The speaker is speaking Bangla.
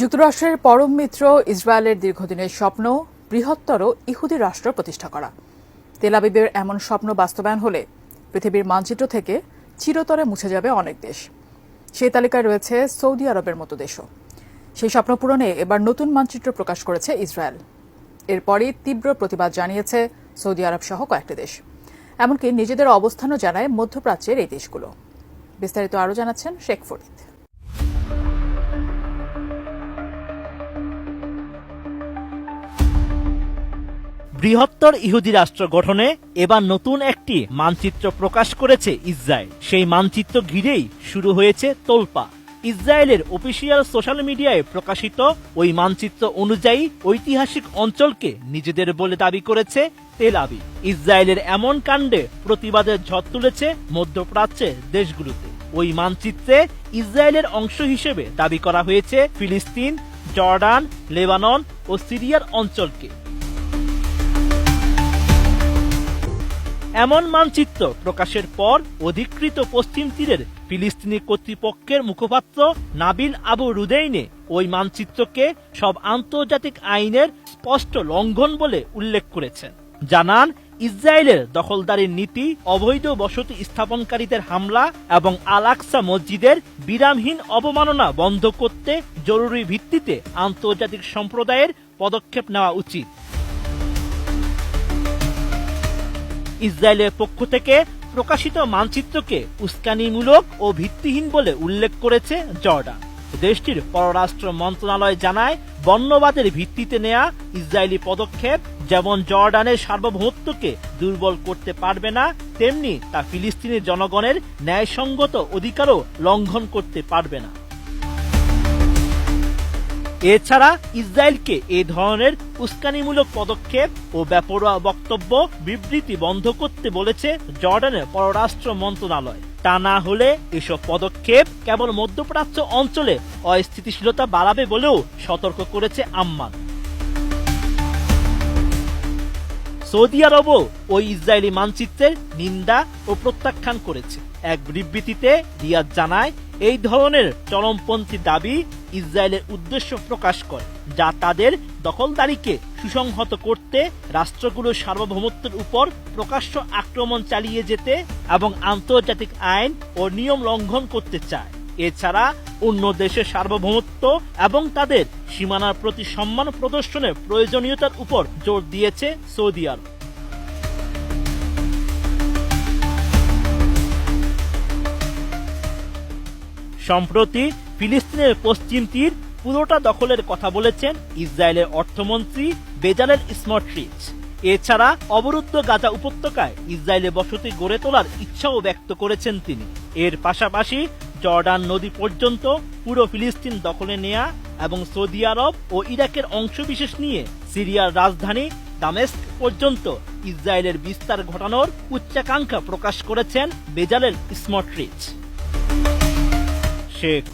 যুক্তরাষ্ট্রের পরম মিত্র ইসরায়েলের দীর্ঘদিনের স্বপ্ন, বৃহত্তর ইহুদি রাষ্ট্র প্রতিষ্ঠা করা। তেলাবিবের এমন স্বপ্ন বাস্তবায়ন হলে পৃথিবীর মানচিত্র থেকে চিরতরে মুছে যাবে অনেক দেশ। সেই তালিকায় রয়েছে সৌদি আরবের মতো দেশও। সেই স্বপ্ন পূরণে এবার নতুন মানচিত্র প্রকাশ করেছে ইসরায়েল। এরপরই তীব্র প্রতিবাদ জানিয়েছে সৌদি আরব সহ কয়েকটি দেশ। এমনকি নিজেদের অবস্থানও জানায় মধ্যপ্রাচ্যের এই দেশগুলো। বিস্তারিত আরও জানাচ্ছেন শেখ ফরিদ। বৃহত্তর ইহুদি রাষ্ট্র গঠনে এবার নতুন একটি মানচিত্র প্রকাশ করেছে ইসরায়েল। সেই মানচিত্র ঘিরেই শুরু হয়েছে তোলপা। ইসরায়েলের অফিসিয়াল সোশ্যাল মিডিয়ায় প্রকাশিত ওই মানচিত্র অনুযায়ী ঐতিহাসিক অঞ্চলকে নিজেদের বলে দাবি করেছে তেল আবি ইসরায়েলের এমন কাণ্ডে প্রতিবাদের ঝড় তুলেছে মধ্যপ্রাচ্যের দেশগুলোতে। ওই মানচিত্রে ইসরায়েলের অংশ হিসেবে দাবি করা হয়েছে ফিলিস্তিন, জর্ডান, লেবানন ও সিরিয়ার অঞ্চলকে। এমন মানচিত্র প্রকাশের পর অধিকৃত পশ্চিম তীরের ফিলিস্তিনি কর্তৃপক্ষের মুখপাত্র নাবিল আবু রুদেইনে ওই মানচিত্রকে সব আন্তর্জাতিক আইনের স্পষ্ট লঙ্ঘন বলে উল্লেখ করেছেন। জানান, ইসরায়েলের দখলদারির নীতি, অবৈধ বসতি স্থাপনকারীদের হামলা এবং আলাকসা মসজিদের বিরামহীন অবমাননা বন্ধ করতে জরুরি ভিত্তিতে আন্তর্জাতিক সম্প্রদায়ের পদক্ষেপ নেওয়া উচিত। ইসরায়েলের পক্ষ থেকে প্রকাশিত মানচিত্রকে উস্কানিমূলক ও ভিত্তিহীন বলে উল্লেখ করেছে জর্ডান। দেশটির পররাষ্ট্র মন্ত্রণালয় জানায়, বর্ণবাদের ভিত্তিতে নেয়া ইসরায়েলি পদক্ষেপ যেমন জর্ডানের সার্বভৌমত্বকে দুর্বল করতে পারবে না, তেমনি তা ফিলিস্তিনের জনগণের ন্যায়সঙ্গত অধিকারও লঙ্ঘন করতে পারবে না। এছাড়া ইসরায়েলকে এ ধরনের উস্কানিমূলক পদক্ষেপ ও বেপরোয়া বক্তব্য বিবৃতি বন্ধ করতে বলেছে জর্ডানের পররাষ্ট্র মন্ত্রণালয়। তা না হলে এসব পদক্ষেপ কেবল মধ্যপ্রাচ্য অঞ্চলে অস্থিতিশীলতা বাড়াবে বলেও সতর্ক করেছে আম্মান সৌদি আরবও ওই ইসরায়েলি মানচিত্রের নিন্দা ও প্রত্যাখ্যান করেছে। এক বিবৃতিতে রিয়াদ জানায় এই ধরনের চরমপন্থী দাবি ইসরায়েলের উদ্দেশ্য প্রকাশ করে, যা তাদের দখলদারিকে সুসংহত করতে রাষ্ট্রগুলোর সার্বভৌমত্বের উপর প্রকাশ্য আক্রমণ চালিয়ে যেতে এবং আন্তর্জাতিক আইন ও নিয়ম লঙ্ঘন করতে চায়। এছাড়া অন্য দেশের সার্বভৌমত্ব এবং তাদের সীমানার প্রতি সম্মান প্রদর্শনের প্রয়োজনীয়তার উপর জোর দিয়েছে সৌদি আরব। সম্প্রতি ফিলিস্তিনের পশ্চিম তীর পুরোটা দখলের কথা বলেছেন ইসরায়েলের অর্থমন্ত্রী বেজালের স্মটরিচ এছাড়া অবরুদ্ধ গাজা উপত্যকায় ইসরায়েলে বসতি গড়ে তোলার ইচ্ছাও ব্যক্ত করেছেন তিনি। এর পাশাপাশি জর্ডান নদী পর্যন্ত পুরো ফিলিস্তিন দখলে নেয়া এবং সৌদি আরব ও ইরাকের অংশবিশেষ নিয়ে সিরিয়ার রাজধানী দামেস্ক পর্যন্ত ইসরায়েলের বিস্তার ঘটানোর উচ্চাকাঙ্ক্ষা প্রকাশ করেছেন বেজালের স্মটরিচ শেখ